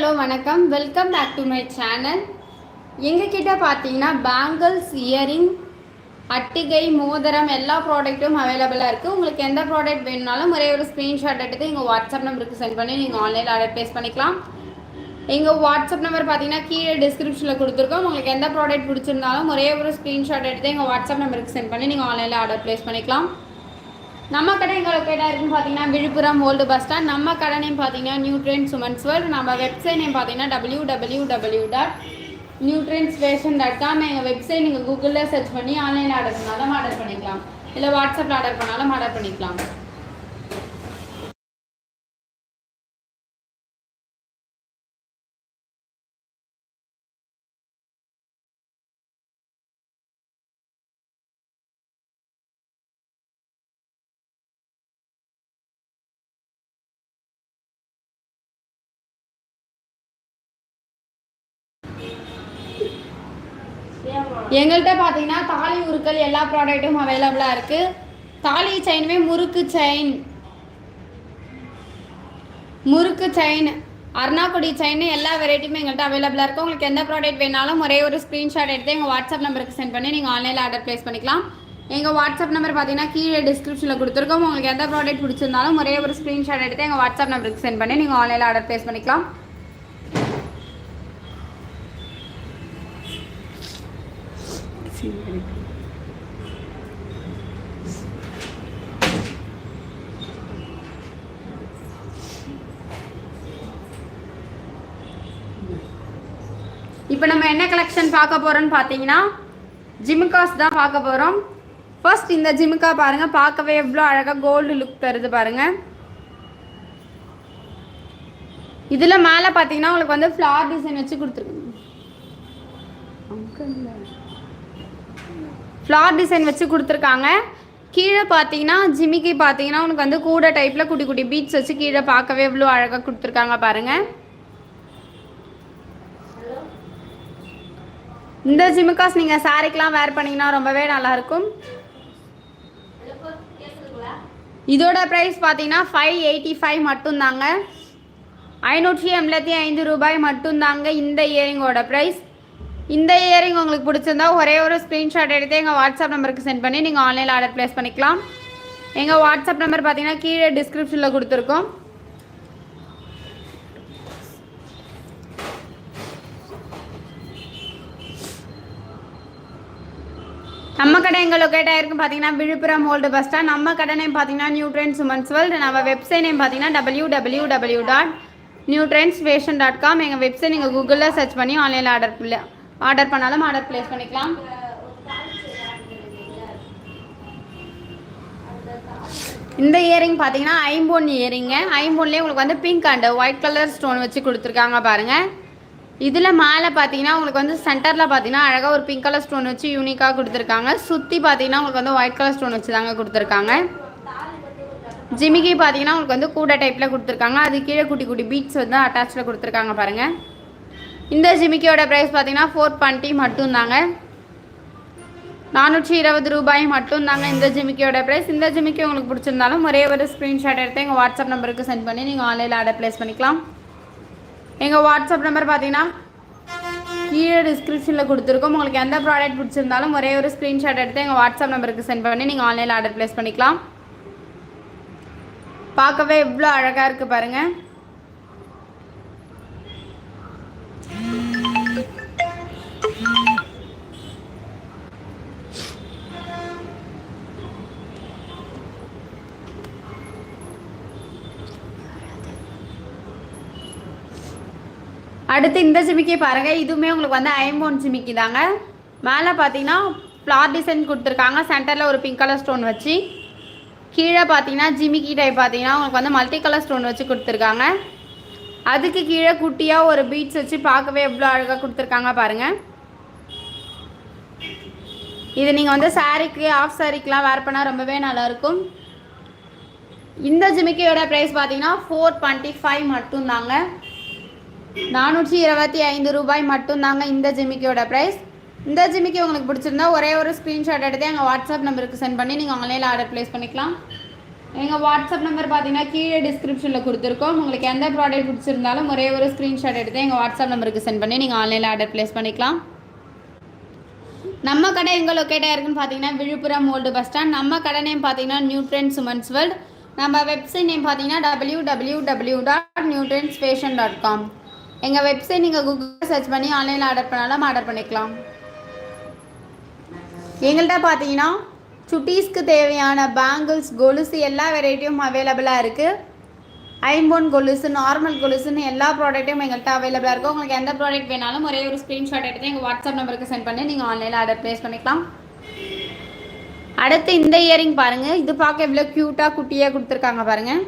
Hello வணக்கம். Welcome back to my channel எங்ககிட்ட பார்த்தீங்கன்னா பேங்கிள்ஸ் இயரிங் அட்டிகை மோதிரம் எல்லா ப்ராடக்ட்டும் அவைலபிளாக இருக்குது உங்களுக்கு எந்த ப்ராடக்ட் வேணுனாலும் ஒரே ஒரு ஸ்க்ரீன்ஷாட் எடுத்து எங்கள் வாட்ஸ்அப் நம்பருக்கு சென்ட் பண்ணி நீங்கள் ஆன்லைனில் ஆர்டர் ப்ளேஸ் பண்ணிக்கலாம். எங்கள் வாட்ஸ்அப் நம்பர் பார்த்தீங்கன்னா கீழே டிஸ்கிரிப்ஷனில் கொடுத்துருக்கோம். உங்களுக்கு எந்த ப்ராடக்ட் பிடிச்சிருந்தாலும் ஒரே ஒரு ஸ்க்ரீன்ஷாட் எடுத்து எங்கள் வாட்ஸ்அப் நம்பருக்கு சென்ட் பண்ணி நீங்கள் ஆன்லைனில் ஆர்டர் ப்ளேஸ் பண்ணிக்கலாம். நம்ம கடை எங்கே லொக்கேட் இருக்குன்னு பார்த்தீங்கன்னா விழுப்புரம் ஓல்டு பஸ் ஸ்டாண்ட். நம்ம கடை நேம் பார்த்தீங்கன்னா new trend s women's world. நம்ம வெப்சைட் நேம் பார்த்தீங்கன்னா W W W dot new trends fashion dot com எங்கள் வெப்சைட் நீங்கள் கூகுளில் சர்ச் பண்ணி ஆன்லைனில் ஆர்டர் பண்ணாலும் ஆர்டர் பண்ணிக்கலாம். இல்லை வாட்ஸ்அப்பில் ஆர்டர் பண்ணாலும் ஆர்டர் பண்ணிக்கலாம். எங்கள்கிட்ட பார்த்தீங்கன்னா தாலி உருக்கள் எல்லா ப்ராடக்ட்டும் அவைலபிளாக இருக்குது தாலி செயினுமே முறுக்கு செயின் முறுக்கு செயின் அருணாக்குடி செயின் எல்லா வெரைட்டியுமே எங்கள்கிட்ட அவைலபிளாக இருக்கும் உங்களுக்கு எந்த ப்ராடக்ட் வேணாலும் ஒரே ஒரு ஸ்க்ரீன்ஷாட் எடுத்து எங்கள் வாட்ஸ்அப் நம்பருக்கு சென்ட் பண்ணி நீங்கள் ஆன்லைனில் ஆர்டர் ப்ளேஸ் பண்ணிக்கலாம். எங்கள் வாட்ஸ்அப் நம்பர் பார்த்தீங்கன்னா கீழே டிஸ்கிரிப்ஷனில் கொடுத்துருக்கோம். உங்களுக்கு எந்த ப்ராடக்ட் பிடிச்சிருந்தாலும் ஒரே ஒரு ஸ்க்ரீன்ஷாட் எடுத்து எங்கள் வாட்ஸ்அப் நம்பருக்கு சென்ட் பண்ணி நீங்கள் ஆன்லைனில் ஆர்டர் ப்ளேஸ் பண்ணிக்கலாம். இப்போ நம்ம என்ன கலெக்ஷன் பார்க்க போகிறோம்னு பார்த்தீங்கன்னா ஜிமுக்காஸ் தான் பார்க்க போகிறோம் ஃபர்ஸ்ட் இந்த ஜிமுக்கா பாருங்கள் பார்க்கவே எவ்வளோ அழகாக கோல்டு லுக் தருது பாருங்கள் இதில் மேலே பார்த்தீங்கன்னா உங்களுக்கு வந்து ஃப்ளார் டிசைன் வச்சு கொடுத்துருக்குங்க ஃப்ளார் டிசைன் வச்சு கொடுத்துருக்காங்க. கீழே பார்த்தீங்கன்னா ஜிமிக்கி பார்த்தீங்கன்னா உனக்கு வந்து கூட டைப்பில் குட்டி குட்டி பீட்ஸ் வச்சு கீழே பார்க்கவே இவ்வளோ அழகாக கொடுத்துருக்காங்க பாருங்கள் இந்த ஜிமிக்காஸ் நீங்கள் சாரிக்கெலாம் வேர் பண்ணிங்கன்னா ரொம்பவே நல்லாயிருக்கும் இதோட ப்ரைஸ் பார்த்தீங்கன்னா ஃபைவ் எயிட்டி ஃபைவ் மட்டும்தாங்க. ஐநூற்றி எண்பத்தி ஐந்து ரூபாய் மட்டும்தாங்க இந்த இயரிங்கோட ப்ரைஸ் இந்த இயரிங் உங்களுக்கு பிடிச்சிருந்தா ஒரே ஒரு ஸ்க்ரீன்ஷாட் எடுத்து எங்கள் வாட்ஸ்அப் நம்பருக்கு சென்ட் பண்ணி நீங்கள் ஆன்லைனில் ஆர்டர் ப்ளேஸ் பண்ணிக்கலாம். எங்கள் வாட்ஸ்அப் நம்பர் பார்த்தீங்கன்னா கீழே டிஸ்கிரிப்ஷனில் கொடுத்துருக்கோம். நம்ம கடை எங்கே லொக்கேட் ஆயிருக்கு பார்த்தீங்கன்னா விழுப்புரம் ஓல்டு பஸ் ஸ்டாண்ட் நம்ம கடை நேம் பார்த்தீங்கன்னா நியூட்ரன்ஸ் உமன்ஸ் வேர்ல்டு நம்ம வெப்சைட் நேம் பார்த்தீங்கன்னா W W W dot new trends fashion dot com எங்கள் வெப்சைட் நீங்கள் கூகுளில் சர்ச் பண்ணி ஆன்லைனில் ஆர்டர் ஆர்டர் பண்ணாலும் ஆர்டர் ப்ளேஸ் பண்ணிக்கலாம். இந்த இயரிங் பார்த்தீங்கன்னா ஐம்போன் இயரிங்க ஐம்போன்லேயே உங்களுக்கு வந்து pink and white colour stone வச்சு கொடுத்துருக்காங்க பாருங்கள் இதில் மேலே பார்த்தீங்கன்னா உங்களுக்கு வந்து சென்டரில் பார்த்தீங்கன்னா அழகாக ஒரு பிங்க் கலர் ஸ்டோன் வச்சு யூனிக்காக கொடுத்துருக்காங்க. சுற்றி பார்த்தீங்கன்னா உங்களுக்கு வந்து ஒயிட் கலர் ஸ்டோன் வச்சு தாங்க கொடுத்துருக்காங்க. ஜிமிக்கி பார்த்தீங்கன்னா உங்களுக்கு வந்து கூட டைப்பில் கொடுத்துருக்காங்க. அது கீழே குட்டி குட்டி பீட்ஸ் வந்து அட்டாச்சில் கொடுத்துருக்காங்க பாருங்கள் இந்த ஜிமிக்கியோட ப்ரைஸ் பார்த்தீங்கன்னா ஃபோர் டுவெண்ட்டி மட்டும்தாங்க. நானூற்றி இருபது ரூபாய் மட்டும்தாங்க இந்த ஜிமிக்கியோட ப்ரைஸ் இந்த ஜிமிக்கி உங்களுக்கு பிடிச்சிருந்தாலும் ஒரே ஒரு ஸ்க்ரீன்ஷாட் எடுத்து எங்கள் வாட்ஸ்அப் நம்பருக்கு சென்ட் பண்ணி நீங்கள் ஆன்லைனில் ஆர்டர் ப்ளேஸ் பண்ணிக்கலாம். எங்கள் வாட்ஸ்அப் நம்பர் பார்த்தீங்கன்னா கீழே டிஸ்கிரிப்ஷனில் கொடுத்துருக்கோம். உங்களுக்கு எந்த ப்ராடக்ட் பிடிச்சிருந்தாலும் ஒரே ஒரு ஸ்க்ரீன்ஷாட் எடுத்து எங்கள் வாட்ஸ்அப் நம்பருக்கு சென்ட் பண்ணி நீங்கள் ஆன்லைனில் ஆர்டர் ப்ளேஸ் பண்ணிக்கலாம். பார்க்கவே எவ்வளோ அழகாக இருக்குது பாருங்கள் அடுத்து இந்த ஜிமிக்கி பாருங்கள் இதுவுமே உங்களுக்கு வந்து ஐம்போன் ஜிமிக்கி தாங்க. மேலே பார்த்தீங்கன்னா ஃப்ளார் டிசைன் கொடுத்துருக்காங்க. சென்டரில் ஒரு பிங்க் கலர் ஸ்டோன் வச்சு. கீழே பார்த்தீங்கன்னா ஜிமிக்கி டைப் பார்த்தீங்கன்னா உங்களுக்கு வந்து மல்டி கலர் ஸ்டோன் வச்சு கொடுத்துருக்காங்க. அதுக்கு கீழே குட்டியாக ஒரு பீட்ஸ் வச்சு பார்க்கவே எவ்வளோ அழகாக கொடுத்துருக்காங்க பாருங்கள் இது நீங்கள் வந்து சாரீக்கு ஆஃப் சாரீக்கெலாம் வேர் பண்ணால் ரொம்பவே நல்லாயிருக்கும். இந்த ஜிமிக்கியோட ப்ரைஸ் பார்த்தீங்கன்னா ஃபோர் டுவெண்ட்டி ஃபைவ் மட்டும்தாங்க. நானூற்றி இருபத்தி ஐந்து ரூபாய் மட்டும்தாங்க இந்த ஜிமிக்கியோட ப்ரைஸ் இந்த ஜிமிக்கி உங்களுக்கு பிடிச்சிருந்தா ஒரே ஒரு ஸ்க்ரீன்ஷாட் எடுத்து எங்கள் வாட்ஸ்அப் நம்பருக்கு சென்ட் பண்ணி நீங்கள் ஆன்லைனில் ஆர்டர் ப்ளேஸ் பண்ணிக்கலாம். எங்கள் வாட்ஸ்அப் நம்பர் பார்த்தீங்கன்னா கீழே டிஸ்கிரிப்ஷனில் கொடுத்துருக்கோம். உங்களுக்கு எந்த ப்ராடக்ட் பிடிச்சிருந்தாலும் ஒரே ஒரு ஸ்க்ரீன்ஷாட் எடுத்து எங்கள் வாட்ஸ்அப் நம்பருக்கு சென்ட் பண்ணி நீங்கள் ஆன்லைனில் ஆர்டர் ப்ளேஸ் பண்ணிக்கலாம். நம்ம கடை எங்கே லொக்கேட் ஆயிருக்குன்னு பார்த்தீங்கன்னா விழுப்புரம் ஓல்டு பஸ் ஸ்டாண்ட் நம்ம கடை நேம் பார்த்தீங்கன்னா new trend s women's world நம்ம வெப்சைட் நேம் பார்த்தீங்கன்னா W W W dot new trends fashion dot com எங்கள் வெப்சைட் நீங்கள் கூகுள் சர்ச் பண்ணி ஆன்லைனில் ஆர்டர் பண்ணாலும் ஆர்டர் பண்ணிக்கலாம். எங்கள்கிட்ட பார்த்தீங்கன்னா சுட்டீஸ்க்கு தேவையான பேங்கிள்ஸ் கொலுசு எல்லா வெரைட்டியும் அவைலபிளாக இருக்குது ஐம்போன் கொலுசு நார்மல் கொலுசுன்னு எல்லா ப்ராடக்ட்டும் எங்கள்கிட்ட அவைலபிளாக இருக்கும் உங்களுக்கு எந்த ப்ராடக்ட் வேணாலும் ஒரே ஒரு ஸ்க்ரீன்ஷாட் எடுத்து எங்கள் வாட்ஸ்அப் நம்பருக்கு சென்ட் பண்ணி நீங்கள் ஆன்லைனில் ஆர்டர் ப்ளேஸ் பண்ணிக்கலாம். அடுத்து இந்த இயரிங் பாருங்கள் இது பார்க்க எவ்வளோ க்யூட்டாக குட்டியாக கொடுத்துருக்காங்க பாருங்கள்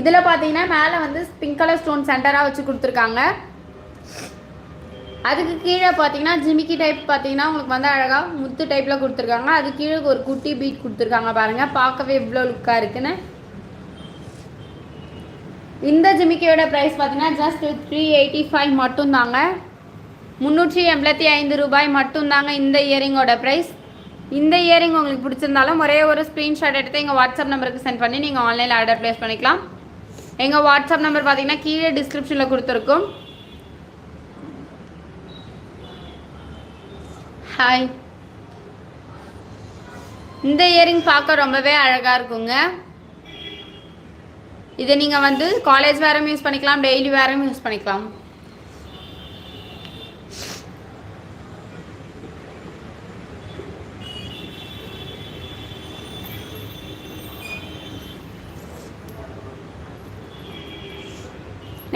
இதில் பார்த்தீங்கன்னா மேலே வந்து பிங்க் கலர் ஸ்டோன் சென்டராக வச்சு கொடுத்துருக்காங்க. அதுக்கு கீழே பார்த்தீங்கன்னா ஜிமிக்கி டைப் பார்த்தீங்கன்னா உங்களுக்கு வந்து அழகாக முத்து டைப்பில் கொடுத்துருக்காங்க. அது கீழே ஒரு குட்டி பீட் கொடுத்துருக்காங்க பாருங்கள் பார்க்கவே இவ்வளோ லுக்காக இருக்குன்னு. இந்த ஜிமிக்கியோட ப்ரைஸ் பார்த்தீங்கன்னா ஜஸ்ட் த்ரீ எயிட்டி ஃபைவ் மட்டும்தாங்க. முந்நூற்றி எண்பத்தி ஐந்து ரூபாய் மட்டும்தாங்க இந்த இயரிங்கோட ப்ரைஸ் இந்த இயரிங் உங்களுக்கு பிடிச்சிருந்தாலும் ஒரே ஒரு ஸ்க்ரீன்ஷாட் எடுத்து எங்கள் வாட்ஸ்அப் நம்பருக்கு சென்ட் பண்ணி நீங்கள் ஆன்லைனில் ஆர்டர் ப்ளேஸ் பண்ணிக்கலாம். எங்கள் வாட்ஸ்அப் நம்பர் பார்த்தீங்கன்னா கீழே டிஸ்கிரிப்ஷனில் கொடுத்துருக்கோம். ஹாய் இந்த இயரிங் பார்க்க ரொம்பவே அழகாக இருக்குங்க. இதை நீங்கள் வந்து காலேஜ் வேறும் யூஸ் பண்ணிக்கலாம் டெய்லி வேறும் யூஸ் பண்ணிக்கலாம்.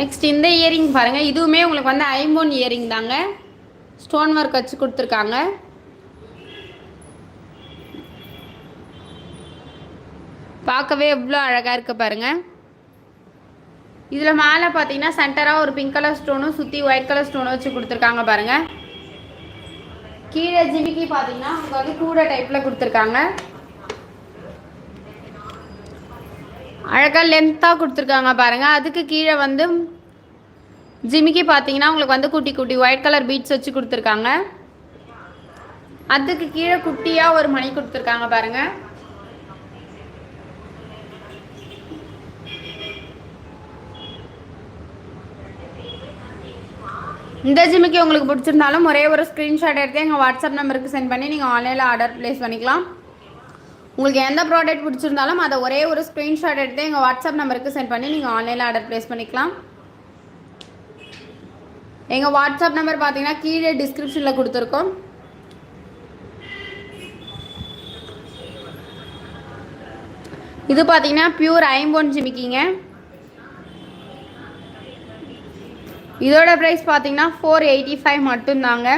நெக்ஸ்ட் இந்த இயரிங் பாருங்கள் இதுவுமே உங்களுக்கு வந்து ஐம்போன் இயரிங் தாங்க. ஸ்டோன் ஒர்க் வச்சு கொடுத்துருக்காங்க. பார்க்கவே எவ்வளோ அழகாக இருக்குது பாருங்கள் இதில் மேலே பார்த்தீங்கன்னா சென்டராக ஒரு பிங்க் கலர் ஸ்டோனும் சுற்றி ஒயிட் கலர் ஸ்டோனும் வச்சு கொடுத்துருக்காங்க பாருங்கள் கீழே ஜிமிக்கி பார்த்தீங்கன்னா உங்களுக்கு வந்து கூட டைப்பில் கொடுத்துருக்காங்க. அழகாக லென்த்தாக கொடுத்துருக்காங்க பாருங்கள் அதுக்கு கீழே வந்து ஜிமிக்கு பார்த்தீங்கன்னா உங்களுக்கு வந்து குட்டி குட்டி ஒயிட் கலர் பீட்ஸ் வச்சு கொடுத்துருக்காங்க. அதுக்கு கீழே குட்டியாக ஒரு மணி கொடுத்துருக்காங்க பாருங்கள் இந்த ஜிமிக்கு உங்களுக்கு பிடிச்சிருந்தாலும் ஒரே ஒரு ஸ்க்ரீன்ஷாட் எடுத்து எங்கள் வாட்ஸ்அப் நம்பருக்கு சென்ட் பண்ணி நீங்கள் ஆன்லைனில் ஆர்டர் ப்ளேஸ் பண்ணிக்கலாம். உங்களுக்கு எந்த ப்ராடக்ட் பிடிச்சிருந்தாலும் அதை ஒரே ஒரு ஸ்க்ரீன்ஷாட் எடுத்து எங்கள் வாட்ஸ்அப் நம்பருக்கு சென்ட் பண்ணி நீங்கள் ஆன்லைனில் ஆர்டர் ப்ளேஸ் பண்ணிக்கலாம். எங்கள் வாட்ஸ்அப் நம்பர் பார்த்தீங்கன்னா கீழே டிஸ்கிரிப்ஷனில் கொடுத்துருக்கோம். இது பார்த்தீங்கன்னா பியூர் ஐம்பொன் ஜிமிக்கிங்க. இதோட ப்ரைஸ் பார்த்தீங்கன்னா ஃபோர் எயிட்டி ஃபைவ் மட்டும்தாங்க.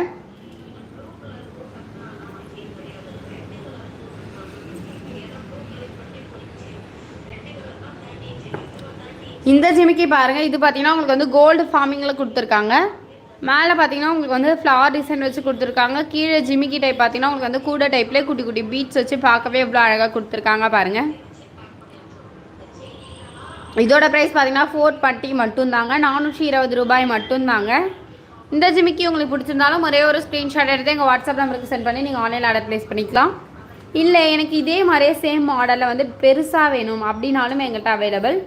இந்த ஜிமிக்கி பாருங்கள் இது பார்த்தீங்கன்னா உங்களுக்கு வந்து கோல்டு ஃபார்மிங்கில் கொடுத்துருக்காங்க. மேலே பார்த்தீங்கன்னா உங்களுக்கு வந்து ஃப்ளவர் டிசைன் வச்சு கொடுத்துருக்காங்க. கீழே ஜிமிக்கி டைப் பார்த்தீங்கன்னா உங்களுக்கு வந்து கூட டைப்லேயே குட்டி குட்டி பீட்ஸ் வச்சு பார்க்கவே எவ்வளோ அழகாக கொடுத்துருக்காங்க பாருங்கள் இதோட ப்ரைஸ் பார்த்தீங்கன்னா ஃபோர் பட்டி மட்டும்தாங்க. நானூற்றி இருபது ரூபாய் மட்டும்தாங்க. இந்த ஜிமிக்கி உங்களுக்கு பிடிச்சிருந்தாலும் ஒரே ஒரு ஸ்க்ரீன்ஷாட் எடுத்து எங்கள் வாட்ஸ்அப் நம்பருக்கு சென்ட் பண்ணி நீங்கள் ஆன்லைன் ஆர்டர் ப்ளேஸ் பண்ணிக்கலாம். இல்லை எனக்கு இதே மாதிரியே சேம் மாடலில் வந்து பெருசாக வேணும் அப்படின்னாலும் எங்கள்கிட்ட அவைலபிள்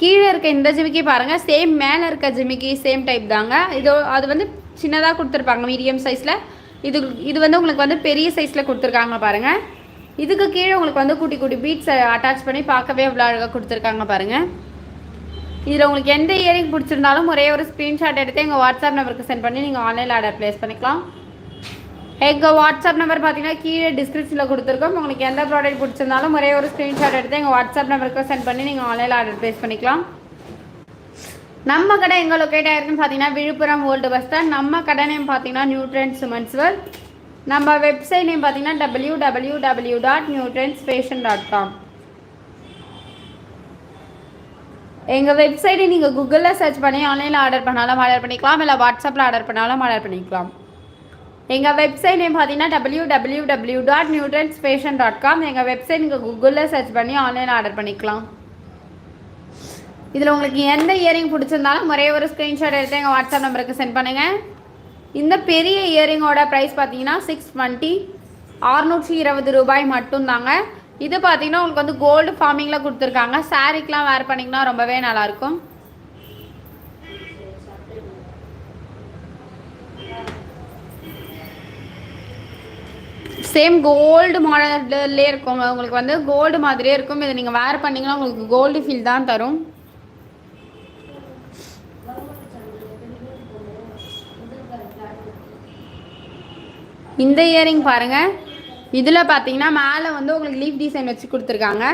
கீழே இருக்க இந்த ஜிமிக்கி பாருங்கள் சேம் மேலே இருக்க ஜிமிக்கி சேம் டைப் தாங்க. இது அது வந்து சின்னதாக கொடுத்துருப்பாங்க மீடியம் சைஸில் இது இது வந்து உங்களுக்கு வந்து பெரிய சைஸில் கொடுத்துருக்காங்க பாருங்கள் இதுக்கு கீழே உங்களுக்கு வந்து குட்டி குட்டி பீட்ஸை அட்டாச் பண்ணி பார்க்கவே அவ்வளோ அழகாக கொடுத்துருக்காங்க பாருங்கள் இதில் உங்களுக்கு எந்த இயரிங் பிடிச்சிருந்தாலும் ஒரே ஒரு ஸ்க்ரீன்ஷாட் எடுத்து எங்கள் வாட்ஸ்அப் நம்பருக்கு சென்ட் பண்ணி நீங்கள் ஆன்லைனில் ஆர்டர் ப்ளேஸ் பண்ணிக்கலாம். எங்கள் வாட்ஸ்அப் நம்பர் பார்த்தீங்கன்னா கீழே டிஸ்கிரிப்ஷனில் கொடுத்துருக்கோம். உங்களுக்கு எந்த ப்ராடக்ட் பிடிச்சிருந்தாலும் ஒரே ஒரு ஸ்க்ரீன்ஷாட் எடுத்து எங்கள் வாட்ஸ்அப் நம்பருக்கு சென்ட் பண்ணி நீங்கள் ஆன்லைனில் ஆர்டர் ப்ளேஸ் பண்ணிக்கலாம். நம்ம கடை எங்கே லொக்கேட் ஆயிருக்குன்னு பார்த்தீங்கன்னா விழுப்புரம் ஓல்டு பஸ் ஸ்டாண்ட் நம்ம கடை நேம் பார்த்தீங்கன்னா நியூட்ரன் சுமன்ஸ்வர் நம்ம வெப்சைட் நேம் பார்த்தீங்கன்னா W W W dot new trends fashion dot com எங்கள் வெப்சைட்டை நீங்கள் கூகுளில் சர்ச் பண்ணி ஆன்லைனில் ஆர்டர் பண்ணாலும் ஆர்டர் பண்ணிக்கலாம். இல்லை வாட்ஸ்அப்பில் ஆர்டர் பண்ணாலும் ஆர்டர் பண்ணிக்கலாம். எங்கள் வெப்சைட் நேம் பார்த்தீங்கன்னா W W W dot new trends fashion dot com எங்கள் வெப்சைட் நீங்கள் கூகுளில் சர்ச் பண்ணி ஆன்லைன் ஆர்டர் பண்ணிக்கலாம். இதில் உங்களுக்கு எந்த இயரிங் பிடிச்சிருந்தாலும் ஒரே ஒரு ஸ்க்ரீன்ஷாட் எடுத்து எங்கள் வாட்ஸ்அப் நம்பருக்கு சென்ட் பண்ணுங்கள் இந்த பெரிய இயரிங்கோட ப்ரைஸ் பார்த்தீங்கன்னா சிக்ஸ் டுவெண்ட்டி அறுநூற்றி இருபது ரூபாய் மட்டும்தாங்க. இது பார்த்தீங்கன்னா உங்களுக்கு வந்து கோல்டு ஃபார்மிங்கில் கொடுத்துருக்காங்க. சாரீக்கெலாம் வேர் பண்ணிங்கன்னா ரொம்பவே நல்லாயிருக்கும் சேம் கோல்டு மாடல்லே இருக்கும். உங்களுக்கு வந்து கோல்டு மாதிரியே இருக்கும். இதை நீங்கள் வேர் பண்ணிங்கன்னா உங்களுக்கு கோல்டு ஃபீல் தான் தரும். இந்த இயரிங் பாருங்கள் இதில் பார்த்தீங்கன்னா மேலே வந்து உங்களுக்கு லீஃப் டிசைன் வச்சு கொடுத்துருக்காங்க.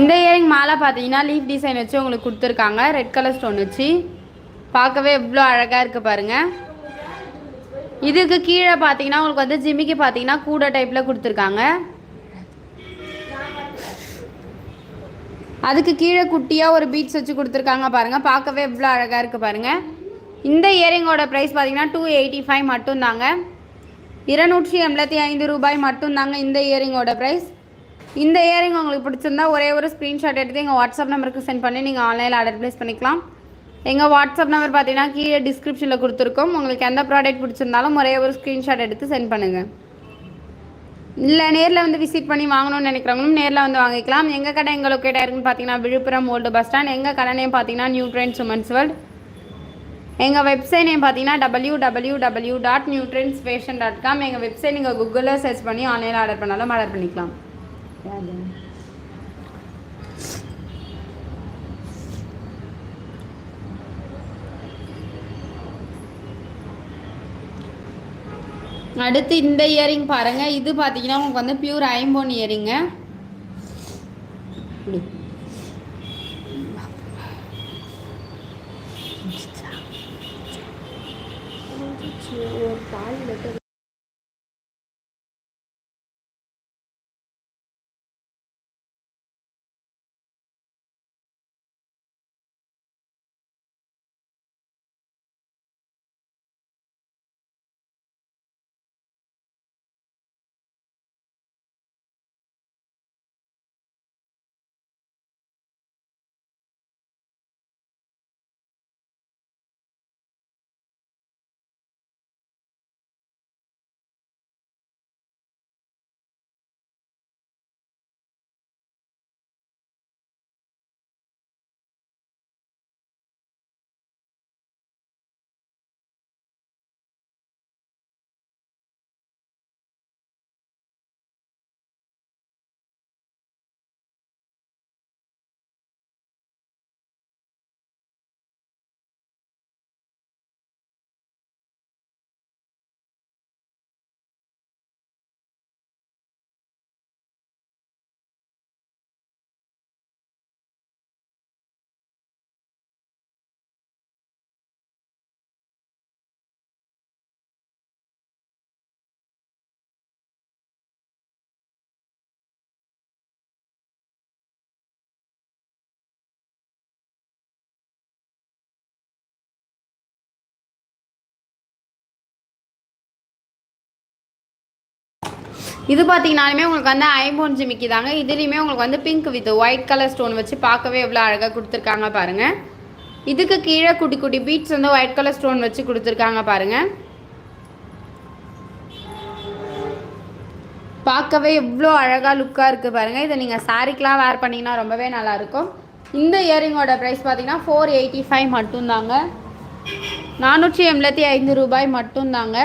இந்த இயரிங் மாலை பார்த்தீங்கன்னா லீஃப் டிசைன் வச்சு உங்களுக்கு கொடுத்துருக்காங்க. ரெட் கலர் ஸ்டோன் வச்சு. பார்க்கவே எவ்வளோ அழகாக இருக்குது பாருங்கள் இதுக்கு கீழே பார்த்தீங்கன்னா உங்களுக்கு வந்து ஜிம்மிக்கு பார்த்தீங்கன்னா கூட டைப்பில் கொடுத்துருக்காங்க. அதுக்கு கீழே குட்டியாக ஒரு பீட்ஸ் வச்சு கொடுத்துருக்காங்க பாருங்கள் பார்க்கவே எவ்வளோ அழகாக இருக்குது பாருங்கள் இந்த இயரிங்கோட ப்ரைஸ் பார்த்தீங்கன்னா டூ எயிட்டி ஃபைவ் மட்டும்தாங்க. இருநூற்றி எண்பத்தி ஐந்து ரூபாய் மட்டும்தாங்க இந்த இயரிங்கோட ப்ரைஸ் இந்த இயரிங் உங்களுக்கு பிடிச்சிருந்தா ஒரே ஒரு ஸ்க்ரீன்ஷாட் எடுத்து எங்கள் வாட்ஸ்அப் நம்பருக்கு சென்ட் பண்ணி நீங்கள் ஆன்லைனில் ஆர்டர் ப்ளேஸ் பண்ணிக்கலாம். எங்கள் வாட்ஸ்அப் நம்பர் பார்த்தீங்கன்னா கீழே டிஸ்கிரிப்ஷனில் கொடுத்துருக்கோம். உங்களுக்கு எந்த ப்ராடக்ட் பிடிச்சிருந்தாலும் ஒரே ஒரு ஸ்க்ரீன்ஷாட் எடுத்து சென்ட் பண்ணுங்கள் இல்லை நேரில் வந்து விசிட் பண்ணி வாங்கணும்னு நினைக்கிறவங்களும் நேரில் வந்து வாங்கிக்கலாம். எங்கள் கடை எங்கள் லொக்கேட்டாக இருக்குன்னு பார்த்தீங்கன்னா விழுப்புரம் ஓல்டு பஸ் ஸ்டாண்ட் எங்கள் கடை நேம் பார்த்தீங்கன்னா நியூ ட்ரெண்ட்ஸ் உமன்ஸ் வேர்ல்டு எங்கள் வெப்சைட் நேம் பார்த்தீங்கன்னா W W W dot new fashion dot com எங்கள் வெப்சைட் நீங்கள் கூகுளில் சர்ச் பண்ணி ஆன்லைனில் ஆர்டர் பண்ணாலும் ஆர்டர் பண்ணிக்கலாம். அடுத்து இந்த இயரிங் பாருங்க. இது பார்த்தீங்கன்னா உங்களுக்கு வந்து பியூர் ஐம்போன் இயரிங்க ஒரு பால் இது பார்த்தீங்கனாலுமே உங்களுக்கு வந்து ஐம்போன் ஜிமிக்கி தாங்க. இதுலேயுமே உங்களுக்கு வந்து pink with white colour stone வச்சு பார்க்கவே எவ்வளோ அழகாக கொடுத்துருக்காங்க பாருங்கள் இதுக்கு கீழே குட்டி குட்டி பீட்ஸ் வந்து ஒயிட் கலர் ஸ்டோன் வச்சு கொடுத்துருக்காங்க பாருங்கள் பார்க்கவே எவ்வளோ அழகாக லுக்காக இருக்குது பாருங்கள் இதை நீங்கள் சாரிக்கெலாம் வேர் பண்ணிங்கன்னா ரொம்பவே நல்லாயிருக்கும் இந்த இயரிங்கோட ப்ரைஸ் பார்த்தீங்கன்னா ஃபோர் எயிட்டி ஃபைவ் மட்டும்தாங்க. நானூற்றி எண்பத்தி ஐந்து ரூபாய் மட்டும்தாங்க.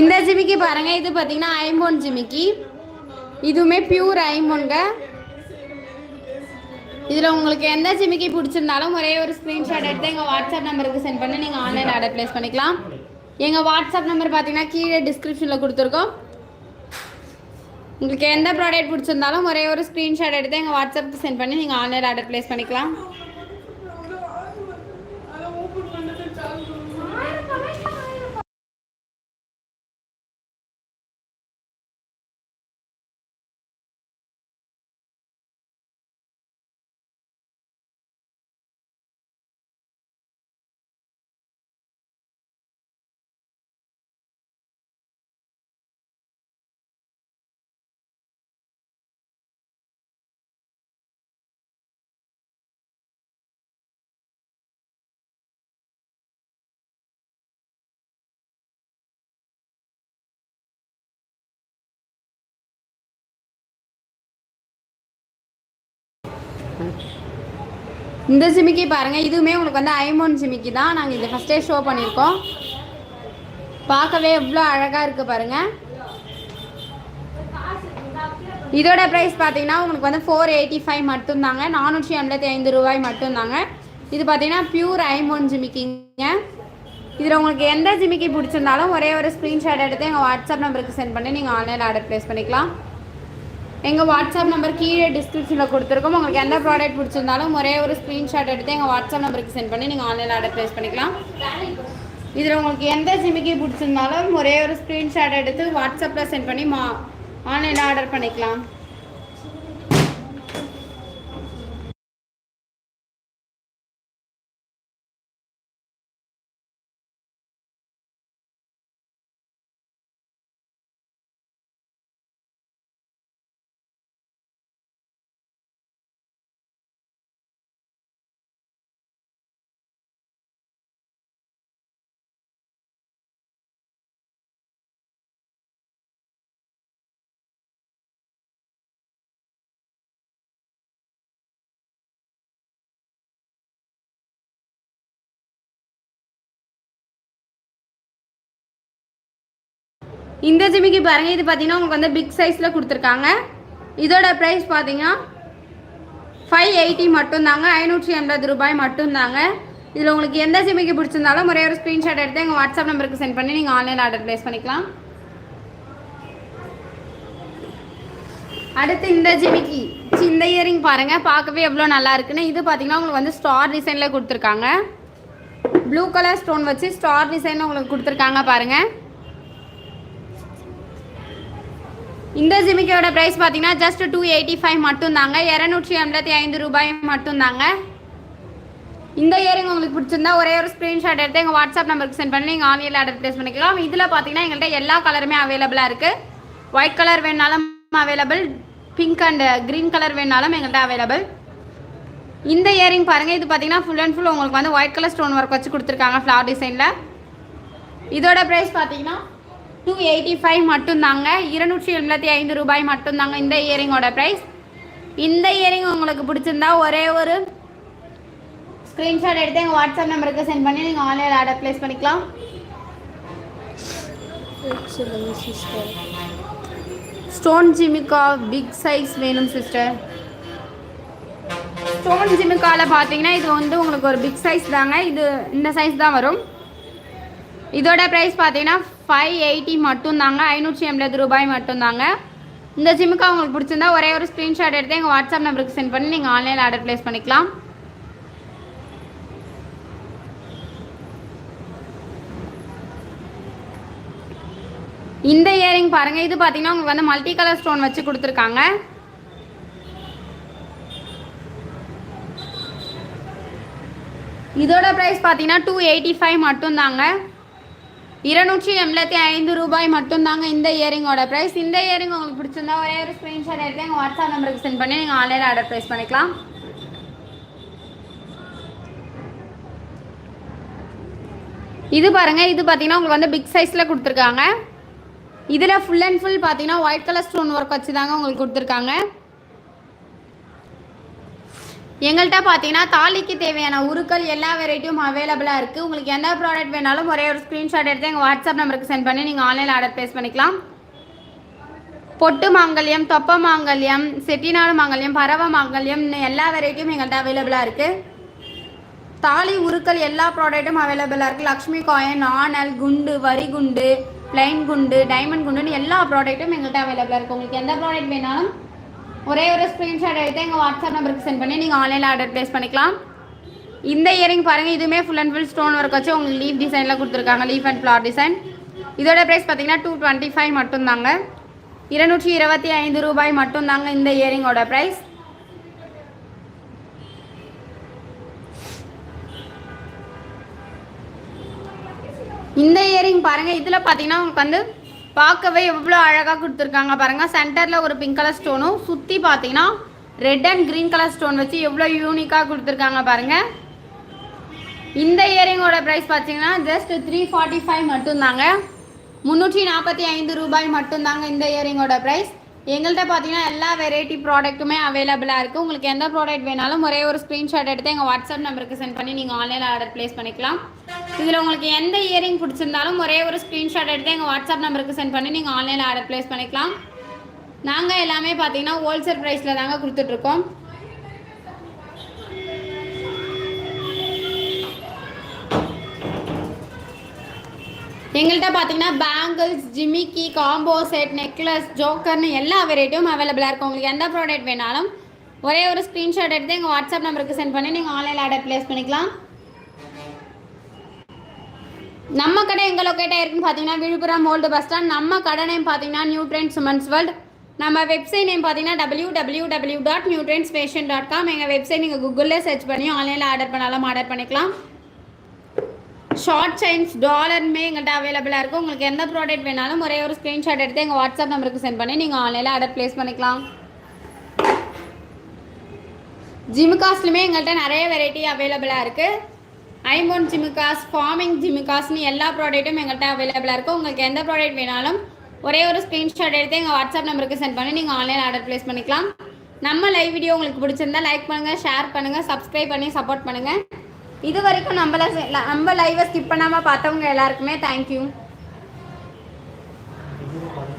இந்த ஜிமிக்கி பாருங்க இது பார்த்தீங்கன்னா ஐம்போன் ஜிமிக்கி. இதுவுமே பியூர் ஐம்போன்ங்க. இதில் உங்களுக்கு எந்த ஜிமிக்கி பிடிச்சிருந்தாலும் ஒரே ஒரு ஸ்க்ரீன்ஷாட் எடுத்து எங்கள் வாட்ஸ்அப் நம்பருக்கு சென்ட் பண்ணி நீங்கள் ஆன்லைன் ஆர்டர் ப்ளேஸ் பண்ணிக்கலாம். எங்கள் வாட்ஸ்அப் நம்பர் பார்த்தீங்கன்னா கீழே டிஸ்கிரிப்ஷனில் கொடுத்துருக்கோம். உங்களுக்கு எந்த ப்ராடக்ட் பிடிச்சிருந்தாலும் ஒரே ஒரு ஸ்க்ரீன்ஷாட் எடுத்து எங்கள் வாட்ஸ்அப்புக்கு சென்ட் பண்ணி நீங்கள் ஆன்லைன் ஆர்டர் ப்ளேஸ் பண்ணிக்கலாம். இந்த ஜிமிக்கி பாருங்கள் இதுவுமே உங்களுக்கு வந்து ஐமோன் ஜிமிக்கி தான். நாங்கள் இதை ஃபஸ்ட்டே ஷோ பண்ணியிருக்கோம். பார்க்கவே எவ்வளோ அழகாக இருக்குது பாருங்கள் இதோட ப்ரைஸ் பார்த்தீங்கன்னா உங்களுக்கு வந்து ஃபோர் எயிட்டி ஃபைவ் மட்டும்தாங்க. நானூற்றி எண்பத்தி ஐந்து ரூபாய் மட்டும்தாங்க. இது பார்த்தீங்கன்னா பியூர் ஐமோன் ஜிமிக்கிங்க இதில் உங்களுக்கு எந்த ஜிமிக்கி பிடிச்சிருந்தாலும் ஒரே ஒரு ஸ்க்ரீன்ஷாட் எடுத்து எங்கள் வாட்ஸ்அப் நம்பருக்கு சென்ட் பண்ணி நீங்கள் ஆன்லைன் ஆர்டர் ப்ளேஸ் பண்ணிக்கலாம். எங்கள் வாட்ஸ்அப் நம்பர் கீழே டிஸ்கிரிப்ஷனில் கொடுத்துருக்கோம். உங்களுக்கு எந்த ப்ராடக்ட் பிடிச்சிருந்தாலும் ஒரே ஒரு ஸ்க்ரீன்ஷாட் எடுத்து எங்கள் வாட்ஸ்அப் நம்பருக்கு சென்ட் பண்ணி நீங்கள் ஆன்லைன் ஆர்டர் ப்ளேஸ் பண்ணிக்கலாம். இதில் உங்களுக்கு எந்த ஜிமிக்கி பிடிச்சிருந்தாலும் ஒரே ஒரு ஸ்க்ரீன்ஷாட் எடுத்து வாட்ஸ்அப்பில் சென்ட் பண்ணி மா ஆன்லைனில் ஆர்டர் பண்ணிக்கலாம். இந்த ஜிமிக்கி பாருங்கள் இது பார்த்தீங்கன்னா உங்களுக்கு வந்து பிக் சைஸில் கொடுத்துருக்காங்க. இதோட ப்ரைஸ் பார்த்தீங்கன்னா ஃபைவ் எயிட்டி மட்டும்தாங்க ஐநூற்றி எண்பது ரூபாய் மட்டும்தாங்க. இதில் உங்களுக்கு எந்த ஜிமிக்கு பிடிச்சிருந்தாலும் ஒரே ஒரு ஸ்க்ரீன்ஷாட் எடுத்து எங்கள் வாட்ஸ்அப் நம்பருக்கு சென்ட் பண்ணி நீங்கள் ஆன்லைன் ஆர்டர் ப்ளேஸ் பண்ணிக்கலாம். அடுத்து இந்த ஜிமிக்கி இந்த இயரிங் பாருங்கள் பார்க்கவே எவ்வளோ நல்லா இருக்குன்னு. இது பார்த்தீங்கன்னா உங்களுக்கு வந்து ஸ்டார் டிசைனில் கொடுத்துருக்காங்க. ப்ளூ கலர் ஸ்டோன் வச்சு ஸ்டார் டிசைனில் உங்களுக்கு கொடுத்துருக்காங்க பாருங்கள் இந்த ஜிமிக்கியோட ப்ரைஸ் பார்த்தீங்கன்னா ஜஸ்ட் டூ எயிட்டி ஃபைவ் மட்டும்தாங்க. இரநூற்றி எண்பத்தி ஐந்து ரூபாய் மட்டும்தாங்க. இந்த இயரிங் உங்களுக்கு பிடிச்சிருந்தா ஒரே ஒரு ஸ்க்ரீன்ஷாட் எடுத்து எங்கள் வாட்ஸ்அப் நம்பருக்கு சென்ட் பண்ணி நீங்கள் ஆன்லைனில் ஆர்டர் ப்ளேஸ் பண்ணிக்கலாம். இதில் பார்த்தீங்கன்னா எங்கள்கிட்ட எல்லா கலருமே அவைலபிளாக இருக்குது ஒயிட் கலர் வேணாலும் available pink and green colour வேணாலும் எங்கள்கிட்ட அவைலபிள் இந்த இயரிங் பாருங்கள் இது பார்த்தீங்கன்னா ஃபுல் அண்ட் ஃபுல் உங்களுக்கு வந்து ஒயிட் கலர் ஸ்டோன் ஒர்க் வச்சு கொடுத்துருக்காங்க ஃப்ளவர் டிசைனில் இதோட ப்ரைஸ் பார்த்தீங்கன்னா டூ எயிட்டி ஃபைவ் மட்டும்தாங்க. இருநூற்றி எண்பத்தி ஐந்து ரூபாய் மட்டும்தாங்க இந்த இயரிங்கோட ப்ரைஸ் இந்த இயரிங் உங்களுக்கு பிடிச்சிருந்தா ஒரே ஒரு ஸ்க்ரீன்ஷாட் எடுத்து எங்கள் வாட்ஸ்அப் நம்பருக்கு சென்ட் பண்ணி நீங்கள் ஆன்லைனில் ஆர்டர் ப்ளேஸ் பண்ணிக்கலாம். ஸ்டோன் ஜிமிக்கா பிக் சைஸ் வேணும் சிஸ்டர் ஸ்டோன் ஜிமிக்காவில் பார்த்தீங்கன்னா இது வந்து உங்களுக்கு ஒரு பிக் சைஸ் தாங்க. இது இந்த சைஸ் தான் வரும். இதோட ப்ரைஸ் பார்த்தீங்கன்னா ஃபைவ் எயிட்டி மட்டும்தாங்க. ஐநூற்றி எண்பது ரூபாய் மட்டும்தாங்க. இந்த ஜிம்முக்கு உங்களுக்கு பிடிச்சிருந்தா ஒரே ஒரு ஸ்க்ரீன்ஷாட் எடுத்து எங்கள் வாட்ஸ்அப் நம்பருக்கு சென்ட் பண்ணி நீங்கள் ஆன்லைனில் ஆர்டர் ப்ளேஸ் பண்ணிக்கலாம். இந்த இயரிங் பாருங்கள் இது பார்த்தீங்கன்னா உங்களுக்கு வந்து மல்டி கலர் ஸ்டோன் வச்சு கொடுத்துருக்காங்க. இதோட ப்ரைஸ் பார்த்தீங்கன்னா டூ எயிட்டி ஃபைவ் மட்டும்தாங்க. இருநூற்றி எண்பத்தி ஐந்து ரூபாய் மட்டும்தாங்க இந்த இயரிங்கோட ப்ரைஸ் இந்த இயரிங் உங்களுக்கு பிடிச்சிருந்தா ஒரே ஒரு ஸ்க்ரீன்ஷாட் எடுத்து எங்கள் வாட்ஸ்அப் நம்பருக்கு சென்ட் பண்ணி நீங்கள் ஆன்லைனில் ஆர்டர் ப்ளேஸ் பண்ணிக்கலாம். இது பாருங்கள் இது பார்த்தீங்கன்னா உங்களுக்கு வந்து பிக் சைஸில் கொடுத்துருக்காங்க. இதில் ஃபுல் அண்ட் ஃபுல் பார்த்தீங்கன்னா ஒயிட் கலர் ஸ்டோன் ஒர்க் வச்சு தாங்க உங்களுக்கு கொடுத்துருக்காங்க. எங்கள்கிட்ட பார்த்தீங்கன்னா தாலிக்கு தேவையான உருக்கள் எல்லா வெரைட்டியும் அவைலபிளாக இருக்குது உங்களுக்கு எந்த ப்ராடக்ட் வேணாலும் ஒரே ஒரு ஸ்க்ரீன்ஷாட் எடுத்து எங்கள் வாட்ஸ்அப் நம்பருக்கு சென்ட் பண்ணி நீங்கள் ஆன்லைனில் ஆர்டர் ப்ளேஸ் பண்ணிக்கலாம். பொட்டு மாங்கல்யம் தொப்ப மாங்கல்யம் செட்டிநாடு மாங்கல்யம் பறவை மாங்கல்யம் இன்னும் எல்லா வெரைட்டியும் எங்கள்கிட்ட அவைலபிளாக இருக்குது தாலி உருக்கள் எல்லா ப்ராடக்ட்டும் அவைலபிளாக இருக்குது லக்ஷ்மி காயின் ஆனல் குண்டு வரி குண்டு ப்ளைன் குண்டு டைமண்ட் குண்டுன்னு எல்லா ப்ராடக்ட்டும் எங்கள்கிட்ட அவைலபிளாக இருக்குது உங்களுக்கு எந்த ப்ராடக்ட் வேணாலும் ஒரே ஒரு ஸ்க்ரீன்ஷாட் எடுத்து எங்கள் வாட்ஸ்அப் நம்பருக்கு சென்ட் பண்ணி நீங்கள் ஆன்லைனில் ஆர்டர் ப்ளேஸ் பண்ணிக்கலாம். இந்த இயரிங் பாருங்கள் இதுவுமே full and full stone work வச்சு உங்களுக்கு லீஃப் டிசைனில் கொடுத்துருக்காங்க லீஃப் அண்ட் ஃப்ளார் டிசைன் இதோட ப்ரைஸ் பார்த்தீங்கன்னா டூ டுவெண்ட்டி ஃபைவ் மட்டும்தாங்க. இருநூற்றி இருபத்தி ஐந்து ரூபாய் மட்டும்தாங்க இந்த இயரிங்கோட ப்ரைஸ் இந்த இயரிங் பாருங்கள் இதில் பார்த்தீங்கன்னா உங்களுக்கு வந்து பார்க்கவே எவ்வளோ அழகாக கொடுத்துருக்காங்க பாருங்கள் சென்டரில் ஒரு பிங்க் கலர் ஸ்டோனும் சுற்றி பார்த்தீங்கன்னா red and green colour stone வச்சு எவ்வளோ யூனிக்காக கொடுத்துருக்காங்க பாருங்கள் இந்த இயரிங்கோட ப்ரைஸ் பார்த்தீங்கன்னா ஜஸ்ட் த்ரீ ஃபார்ட்டி ஃபைவ் மட்டும்தாங்க. முந்நூற்றி நாற்பத்தி ஐந்து ரூபாய் மட்டும்தாங்க இந்த இயரிங்கோட ப்ரைஸ் எங்கள்கிட்ட பார்த்தீங்கன்னா எல்லா வெரைட்டி ப்ராடக்ட்டுமே அவைலபிளாக இருக்குது உங்களுக்கு எந்த ப்ராடக்ட் வேணாலும் ஒரே ஒரு ஸ்க்ரீன்ஷாட் எடுத்து எங்கள் வாட்ஸ்அப் நம்பருக்கு சென்ட் பண்ணி நீங்கள் ஆன்லைனில் ஆர்டர் ப்ளேஸ் பண்ணிக்கலாம். இதில் உங்களுக்கு எந்த இயரிங் பிடிச்சிருந்தாலும் ஒரே ஒரு ஸ்க்ரீன்ஷாட் எடுத்து எங்கள் வாட்ஸ்அப் நம்பருக்கு சென்ட் பண்ணி நீங்கள் ஆன்லைனில் ஆர்டர் ப்ளேஸ் பண்ணிக்கலாம். நாங்கள் எல்லாமே பார்த்தீங்கன்னா ஹோல்சேல் ப்ரைஸில் தாங்க கொடுத்துட்ருக்கோம் எங்கள்கிட்ட பார்த்தீங்கன்னா பேங்கிள்ஸ் ஜிமிக்கி காம்போ செட் நெக்லஸ் ஜோக்கர்னு எல்லா வெரைட்டியும் அவைலபிளாக இருக்கும் உங்களுக்கு எந்த ப்ராடக்ட் வேணாலும் ஒரே ஒரு ஸ்க்ரீன்ஷாட் எடுத்து எங்கள் வாட்ஸ்அப் நம்பருக்கு சென்ட் பண்ணி நீங்கள் ஆன்லைனில் ஆர்டர் ப்ளேஸ் பண்ணிக்கலாம். நம்ம கடை எங்கே லொக்கேட் ஆயிருக்குன்னு பார்த்தீங்கன்னா விழுப்புரம் ஓல்டு பஸ் ஸ்டாண்ட் நம்ம கடை நேம் பார்த்தீங்கன்னா new trend s women's world நம்ம வெப்சைட் நேம் பார்த்தீங்கன்னா W W W dot new trends fashion dot com எங்கள் வெப்சைட் நீங்கள் கூகுளில் சர்ச் பண்ணி ஆன்லைனில் ஆர்டர் பண்ணாலும் ஆர்டர் பண்ணிக்கலாம். ஷார்ட் செயின்ஸ் டாலருமே எங்கள்கிட்ட அவைலபிளாக இருக்கும் உங்களுக்கு எந்த ப்ராடக்ட் வேணாலும் ஒரே ஒரு ஸ்க்ரீன்ஷாட் எடுத்து எங்கள் வாட்ஸ்அப் நம்பருக்கு சென்ட் பண்ணி நீங்கள் ஆன்லைனில் ஆர்டர் ப்ளேஸ் பண்ணிக்கலாம். ஜிமிகாஸ்லையுமே எங்கள்கிட்ட நிறைய வெரைட்டி அவைலபிளாக இருக்குது ஐமோன் ஜிமிகாஸ் ஃபார்மிங் ஜிமிகாஸ்னு எல்லா ப்ராடக்ட்டும் எங்கள்கிட்ட அவைலபிளாக இருக்கும் உங்களுக்கு எந்த ப்ராடக்ட் வேணாலும் ஒரே ஒரு ஸ்க்ரீன்ஷாட் எடுத்து எங்கள் வாட்ஸ்அப் நம்பருக்கு சென்ட் பண்ணி நீங்கள் ஆன்லைன் ஆர்டர் ப்ளேஸ் பண்ணிக்கலாம். நம்ம லைவ் வீடியோ உங்களுக்கு பிடிச்சிருந்தா லைக் பண்ணுங்கள் ஷேர் பண்ணுங்கள் சப்ஸ்கிரைப் பண்ணி சப்போர்ட் பண்ணுங்கள் இது வரைக்கும் நம்மள நம்ம லைவை ஸ்கிப் பண்ணாமல் பார்த்தவங்க எல்லாருக்குமே தேங்க்யூ